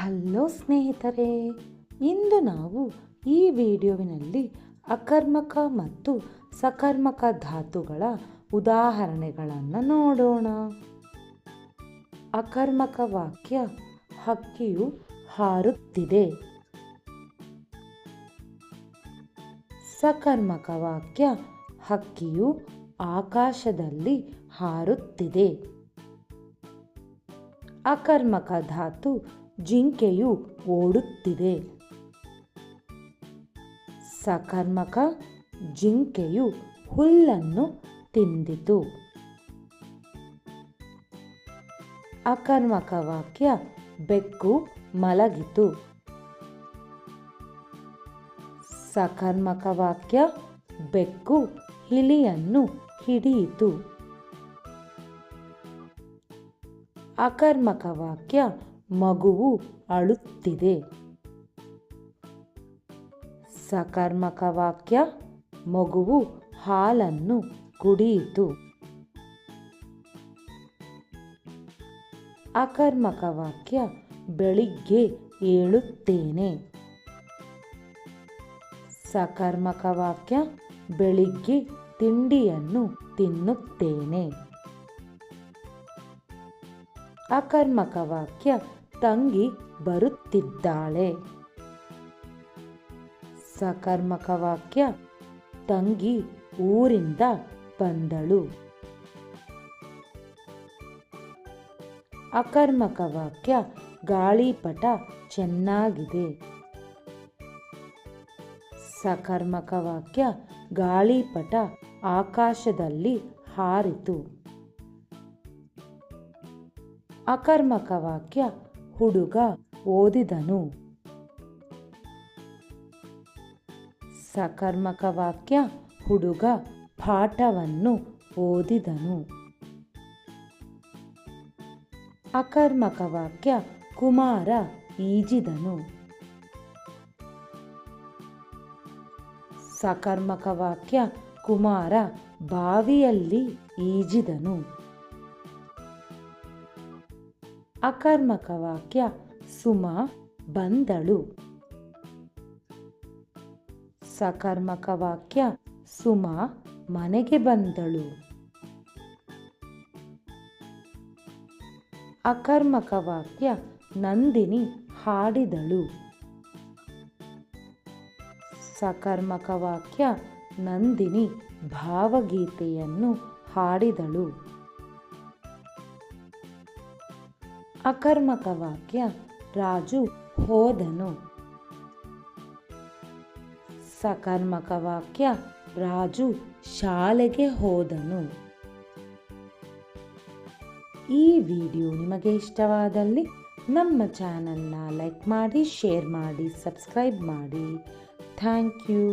Hello ಸ್ನೇಹಿತರೆ, ಇಂದು ನಾವು ಈ ವಿಡಿಯೋವಿನಲ್ಲಿ ಅಕರ್ಮಕ ಮತ್ತು ಸಕರ್ಮಕ ಧಾತುಗಳ ಉದಾಹರಣೆಗಳನ್ನು ನೋಡೋಣ. ಅಕರ್ಮಕ ವಾಕ್ಯ ಹಕ್ಕಿಯು ಹಾರುತ್ತಿದೆ. ಸಕರ್ಮಕ ವಾಕ್ಯ ಹಕ್ಕಿಯು ಆಕಾಶದಲ್ಲಿ ಹಾರುತ್ತಿದೆ. ಅಕರ್ಮಕ ಧಾತು ಜಿಂಕೆಯು ಓಡುತ್ತಿದೆ. ಸಕರ್ಮಕ ಜಿಂಕೆಯು ಹುಲ್ಲನ್ನು ತಿಂದಿತು. ಅಕರ್ಮಕ ವಾಕ್ಯ ಬೆಕ್ಕು ಮಲಗಿತು. ಸಕರ್ಮಕ ವಾಕ್ಯ ಬೆಕ್ಕು ಹಿಲಿಯನ್ನು ಹಿಡಿಯಿತು. ಅಕರ್ಮಕ ವಾಕ್ಯ ಮಗುವು ಅಳುತ್ತಿದೆ. ಸಕರ್ಮಕ ವಾಕ್ಯ, ಮಗುವು ಹಾಲನ್ನು ಕುಡಿಯಿತು. ಅಕರ್ಮಕ ವಾಕ್ಯ, ಬೆಳಿಗ್ಗೆ ಏಳುತ್ತೇನೆ. ಸಕರ್ಮಕ ವಾಕ್ಯ, ಬೆಳಿಗ್ಗೆ ತಿಂಡಿಯನ್ನು ತಿನ್ನುತ್ತೇನೆ. ಅಕರ್ಮಕ ವಾಕ್ಯ ತಂಗಿ ಬರುತ್ತಿದ್ದಾಳೆ. ಸಕರ್ಮಕ ವಾಕ್ಯ, ತಂಗಿ ಊರಿಂದ ಬಂದಳು. ಅಕರ್ಮಕ ವಾಕ್ಯ, ಗಾಳಿಪಟ ಚೆನ್ನಾಗಿದೆ. ಸಕರ್ಮಕ ವಾಕ್ಯ, ಗಾಳಿಪಟ ಆಕಾಶದಲ್ಲಿ ಹಾರಿತು. ಅಕರ್ಮಕ ವಾಕ್ಯ ಹುಡುಗ ಓದಿದನು. ಸಕರ್ಮಕ ವಾಕ್ಯ, ಹುಡುಗ ಪಾಠವನ್ನು ಓದಿದನು. ಅಕರ್ಮಕ ವಾಕ್ಯ, ಕುಮಾರ ಈಜಿದನು. ಸಕರ್ಮಕ ವಾಕ್ಯ, ಕುಮಾರ ಬಾವಿಯಲ್ಲಿ ಈಜಿದನು. ಅಕರ್ಮಕ ವಾಕ್ಯ. ಸುಮ, ಬಂದಳು. ಸಕರ್ಮಕ ವಾಕ್ಯ. ಸುಮ, ಮನೆಗೆ ಬಂದಳು. ಅಕರ್ಮಕ ವಾಕ್ಯ. ನಂದಿನಿ ಹಾಡಿದಳು. ಸಕರ್ಮಕ ವಾಕ್ಯ. ನಂದಿನಿ ಭಾವಗೀತೆಯನ್ನು ಹಾಡಿದಳು. ಅಕರ್ಮಕ ವಾಕ್ಯ, ರಾಜು ಹೋದನು. ಸಕರ್ಮಕ ವಾಕ್ಯ, ರಾಜು ಶಾಲೆಗೆ ಹೋದನು. ಈ ವಿಡಿಯೋ ನಿಮಗೆ ಇಷ್ಟವಾದಲ್ಲಿ ನಮ್ಮ ಚಾನಲ್ನ ಲೈಕ್ ಮಾಡಿ, ಶೇರ್ ಮಾಡಿ, ಸಬ್ಸ್ಕ್ರೈಬ್ ಮಾಡಿ. Thank you.